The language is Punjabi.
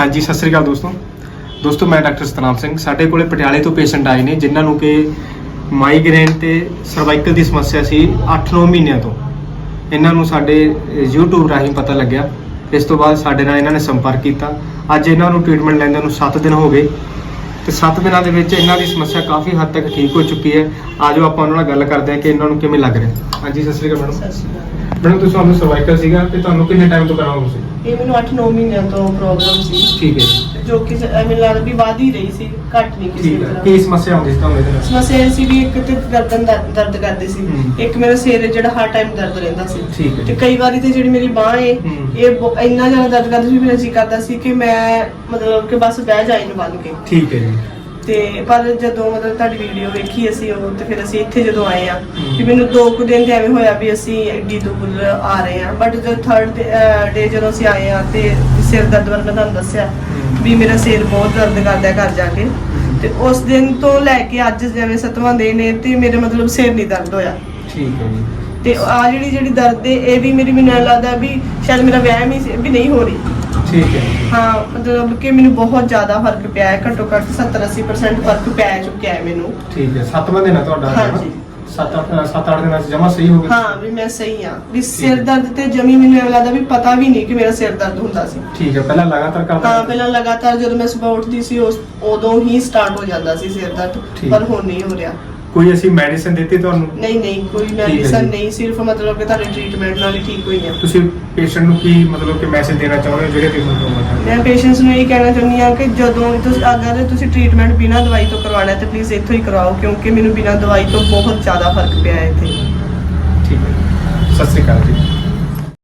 ਹਾਂਜੀ ਸਤਿ ਸ੍ਰੀ ਅਕਾਲ ਦੋਸਤੋ। ਦੋਸਤੋ ਮੈਂ ਡਾਕਟਰ ਸਤਨਾਮ ਸਿੰਘ। ਸਾਡੇ ਕੋਲੇ ਪਟਿਆਲੇ ਤੋਂ ਪੇਸ਼ੈਂਟ ਆਏ ਨੇ ਜਿਨ੍ਹਾਂ ਨੂੰ ਕਿ ਮਾਈਗ੍ਰੇਨ ਤੇ ਸਰਵਾਈਕਲ ਦੀ ਸਮੱਸਿਆ ਸੀ 8-9 ਮਹੀਨਿਆਂ ਤੋਂ। ਇਹਨਾਂ ਨੂੰ ਸਾਡੇ ਅਹ, YouTube ਰਾਹੀਂ ਪਤਾ ਲੱਗਿਆ। ਇਸ ਤੋਂ ਬਾਅਦ ਸਾਡੇ ਨਾਲ ਇਹਨਾਂ ਨੇ ਸੰਪਰਕ ਕੀਤਾ। ਅੱਜ ਇਹਨਾਂ ਨੂੰ ਟ੍ਰੀਟਮੈਂਟ ਲੈਂਦੇ ਨੂੰ 7 ਦਿਨ ਹੋ ਗਏ। ਤੇ 7 ਦਿਨਾਂ ਦੇ ਵਿੱਚ ਇਹਨਾਂ ਦੀ ਸਮੱਸਿਆ ਕਾਫੀ ਹੱਦ ਤੱਕ ਠੀਕ ਹੋ ਚੁੱਕੀ ਹੈ। ਆਜੋ ਆਪਾਂ ਉਹਨਾਂ ਨਾਲ ਗੱਲ ਕਰਦੇ ਹਾਂ ਕਿ ਇਹਨਾਂ ਨੂੰ ਕਿਵੇਂ ਲੱਗ ਰਿਹਾ। ਹਾਂਜੀ ਸਤਿ ਸ੍ਰੀ ਅਕਾਲ ਮੈਡਮ। ਮੈਡਮ ਤੁਸੀਂ ਤੁਹਾਨੂੰ ਸਰਵਾਈਕਲ ਸੀਗਾ ਤੇ ਤੁਹਾਨੂੰ ਕਿੰਨੇ ਟਾਈਮ ਤੋਂ ਕਰਾਉਂਗੇ ਤੁਸੀਂ? ਇਹ ਮੈਨੂੰ 8-9 ਮਹੀਨਿਆਂ ਤੋਂ ਪ੍ਰੋਬਲਮ ਸੀ। ਠੀਕ ਹੈ। ਜੀ ਜੋ ਕਿ ਸ- ਐਵੇਂ ਲੱਗਦਾ ਵੀ ਵੱਧ ਹੀ ਰਹੀ ਸੀ ਘੱਟ ਨਹੀਂ ਕਿਸੇ ਠੀਕ ਹੈ। ਤਰ੍ਹਾਂ। ਕੀ ਸਮੱਸਿਆ ਆਉਂਦੀ ਸੀ ਤੁਹਾਨੂੰ ਇਹਦੇ ਨਾਲ? ਸਮੱਸਿਆ ਇਹ ਸੀ ਵੀ ਇੱਕ ਤੇ ਗਰਦਨ ਦਰ- ਦਰਦ ਕਰਦੀ ਸੀ। ਇੱਕ ਮੇਰਾ ਸਿਰ ਜਿਹੜਾ ਹਰ ਟਾਈਮ ਦਰਦ ਰਹਿੰਦਾ ਸੀ। ਠੀਕ ਹੈ। ਤੇ। ਕਈ ਵਾਰੀ ਤੇ ਜਿਹੜੀ ਮੇਰੀ ਬਾਹ ਹੈ। ਹਮ। ਇਹ ਬਹੁ- ਇੰਨਾ ਜ਼ਿਆਦਾ ਦਰਦ ਕਰਦੀ ਸੀ ਮੇਰਾ ਜੀ ਕਰਦਾ ਸੀ ਕਿ ਮੈਂ ਮਤਲਬ ਕਿ ਬਸ ਬਹਿ ਜਾ ਇਹਨੂੰ ਬੰਨ ਕੇ। ਠੀਕ ਹੈ ਜੀ। ਤੇ ਪਰ ਜਦੋਂ ਮਤਲਬ ਤੁਹਾਡੀ ਵੀਡੀਓ ਵੇਖੀ ਅਸੀਂ ਉਹ ਤੇ ਫਿਰ ਅਸੀਂ ਇੱਥੇ ਜਦੋਂ ਆਏ ਆ। ਕਿ ਮੈਨੂੰ ਦੋ ਕੁ ਦਿਨ ਤੇ ਐਵੇਂ ਹੋਇਆ ਵੀ ਅਸੀਂ ਐਡੀ ਦੂਰ ਆ ਰਹੇ ਆ ਬਟ ਜਦੋਂ ਥਰਡ ਡੇ ਜਦੋਂ ਅਸੀਂ ਆਏ ਆ ਤੇ ਸਿਰ ਦਰਦ ਬਾਰੇ ਮੈਂ ਤੁਹਾਨੂੰ ਦੱਸਿਆ। ਵੀ ਮੇਰਾ ਸਿਰ ਬਹੁਤ ਦਰਦ ਕਰਦਾ ਹੈ ਘਰ ਜਾ ਕੇ। ਤੇ ਉਸ ਦਿਨ ਤੋਂ ਲੈ ਕੇ ਅੱਜ ਜਿਵੇਂ ਸਤਵਾਂ ਦਿਨ ਹੈ ਤੇ ਮੇਰੇ ਮਤਲਬ ਸਿਰ ਨਹੀਂ ਦਰਦ ਹੋਇਆ। ਠੀਕ ਹੈ ਜੀ। ਤੇ ਆ ਜਿਹੜੀ ਜਿਹੜੀ ਦਰਦ ਹੈ ਇਹ ਵੀ ਮੇਰੀ ਮੈਨੂੰ ਲੱਗਦਾ ਵੀ ਸ਼ਾਇਦ ਮੇਰਾ ਵਹਿਮ ਹੀ ਸੀ ਵੀ ਨਹੀਂ ਹੋ ਰਹੀ। ਠੀਕ ਹੈ। ਹਾਂ ਮਤਲਬ ਕਿ ਮੈਨੂੰ ਬਹੁਤ ਜ਼ਿਆਦਾ ਫ਼ਰਕ ਪਿਆ ਹੈ ਘੱਟੋ ਘੱਟ 70 80% ਫ਼ਰਕ ਪੈ ਚੁੱਕਿਆ ਹੈ ਮੈਨੂੰ ਠੀਕ ਹੈ ਸੱਤਵਾਂ ਦਿਨ ਹੈ ਤੁਹਾਡਾ ਹਾਂਜੀ। ਹਨਾ? ਸੱਤ ਅੱਠ ਸੱਤ ਅੱਠ ਦਿਨਾਂ ਚ ਜਮਾ ਸਹੀ ਹੋ ਗਿਆ ਹਾਂ ਵੀ ਮੈਂ ਸਹੀ ਆ ਵੀ ਸਿਰ ਦਰਦ ਤੇ ਜਮੀ ਮੈਨੂੰ ਐਂ ਲੱਗਦਾ ਵੀ ਪਤਾ ਵੀ ਨਹੀਂ ਕਿ ਮੇਰਾ ਸਿਰ ਦਰਦ ਹੁੰਦਾ ਸੀ ਠੀਕ ਹੈ ਪਹਿਲਾਂ ਲਗਾਤਾਰ ਕਰਦਾ ਹਾਂ ਪਹਿਲਾਂ ਲਗਾਤਾਰ ਜਦੋਂ ਮੈਂ ਸਵੇਰ ਉੱਠਦੀ ਸੀ ਉਸ ਉਦੋਂ ਹੀ ਸਟਾਰਟ ਹੋ ਜਾਂਦਾ ਸੀ ਸਿਰ ਦਰਦ। ਪਰ ਹੁਣ ਨਹੀਂ ਹੋ ਰਿਹਾ ਕੋਈ ਅਸੀਂ ਮੈਡੀਸਿਨ ਦਿੱਤੀ ਤੁਹਾਨੂੰ? ਨਹੀਂ ਨਹੀਂ ਕੋਈ ਮੈਡੀਸਨ। ਨਹੀਂ ਸਿਰਫ ਮਤਲਬ ਕਿ ਤੁਹਾਡੇ ਟ੍ਰੀਟਮੈਂਟ ਨਾਲ ਹੀ ਠੀਕ ਹੋਈ ਆ। ਤੁਸੀਂ ਪੇਸ਼ੈਂਟ ਨੂੰ ਕੀ ਮਤਲਬ ਕਿ ਮੈਸੇਜ ਦੇਣਾ ਚਾਹੁੰਦੇ ਹੋ ਜਿਹੜੇ ਤੁਸੀਂ ਤੁਹਾਨੂੰ ਮੈਂ ਪੇਸ਼ੈਂਟਸ ਨੂੰ ਇਹ ਕਹਿਣਾ ਚਾਹੁੰਦੀ ਹਾਂ ਕਿ ਜਦੋਂ ਤੁਸੀਂ ਅਗਰ ਤੁਸੀਂ ਟ੍ਰੀਟਮੈਂਟ ਬਿਨਾਂ ਦਵਾਈ ਤੋਂ ਕਰਵਾਉਣਾ ਹੈ ਤਾਂ ਪਲੀਜ਼ ਇੱਥੋਂ ਹੀ ਕਰਵਾਓ ਕਿਉਂਕਿ ਮੈਨੂੰ ਬਿਨਾਂ ਦਵਾਈ ਤੋਂ ਬਹੁਤ ਜ਼ਿਆਦਾ ਫ਼ਰਕ ਪਿਆ ਹੈ ਇੱਥੇ। ਠੀਕ ਹੈ ਸਤਿ ਸ੍ਰੀ ਅਕਾਲ ਜੀ।